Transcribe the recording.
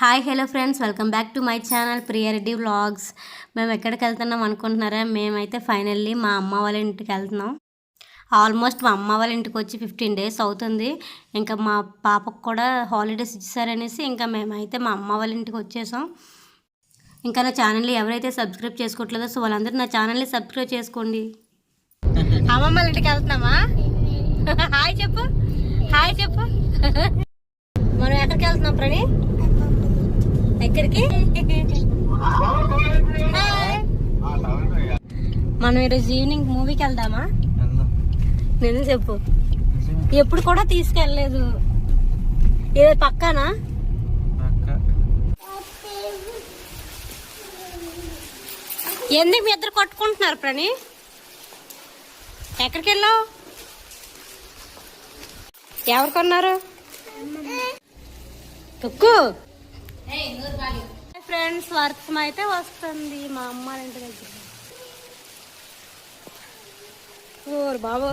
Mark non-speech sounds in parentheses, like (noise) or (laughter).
Hi hello friends welcome back to my channel Priya Reddy vlogs మేము ఎక్కడికి వెళ్తున్నాం అనుకుంటున్నారా? మేమైతే ఫైనల్లీ మా అమ్మ వాళ్ళ ఇంటికి వెళ్తున్నాం. ఆల్మోస్ట్ మా అమ్మ వాళ్ళ ఇంటికి వచ్చి ఫిఫ్టీన్ డేస్ అవుతుంది. ఇంకా మా పాపకు కూడా హాలిడేస్ ఇచ్చారనేసి ఇంకా మేమైతే మా అమ్మ వాళ్ళ ఇంటికి వచ్చేసాం. ఇంకా నా ఛానల్ని ఎవరైతే సబ్స్క్రైబ్ చేసుకోవట్లేదో సో వాళ్ళందరూ నా ఛానల్ని సబ్స్క్రైబ్ చేసుకోండి. అమ్మమ్మ వాళ్ళ ఇంటికి వెళ్తున్నామా? (laughs) హాయ్ చెప్పు. హాయ్ చెప్పు. (laughs) మనం ఎక్కడికి వెళ్తున్నాం ప్రణి? ఎక్కడికి? హాయ్. మనం ఈరోజు ఈవినింగ్ మూవీకి వెళ్దామా? నేను చెప్పు. ఎప్పుడు కూడా తీసుకెళ్ళలేదు. ఇది పక్కనా? ఎందుకు మీ ఇద్దరు కొట్టుకుంటున్నారు ప్రణి? ఎక్కడికి వెళ్ళావు? ఎవరు కొన్నారు? తొక్కు ఫ్రెండ్స్ వర్క్స్ అయితే వస్తుంది మా అమ్మ ఇంటి దగ్గర. ఓరు బాబు